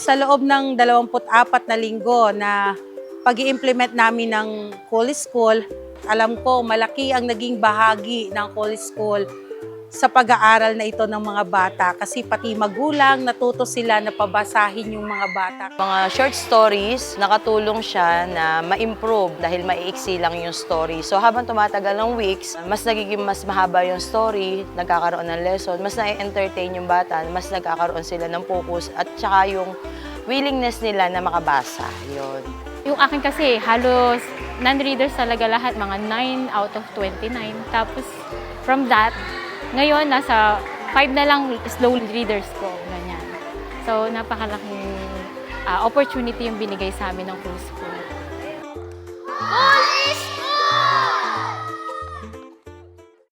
sa loob ng 24 na linggo na pag implement namin ng Cool School, alam ko malaki ang naging bahagi ng Cool School sa pag-aaral na ito ng mga bata kasi pati magulang natuto sila na pabasahin yung mga bata. Mga short stories, nakatulong siya na ma-improve dahil maiiksi lang yung story. So habang tumatagal ng weeks, mas nagiging mas mahaba yung story, nagkakaroon ng lesson, mas na-entertain yung bata, mas nagkakaroon sila ng focus at saka yung willingness nila na makabasa. Yun. Yung akin kasi, halos non-readers talaga lahat, mga 9 out of 29. Tapos, from that, ngayon, nasa 5 na lang slow readers ko. Ganyan. So, napakalaking uh, opportunity yung binigay sa amin ng cruise school. Oh!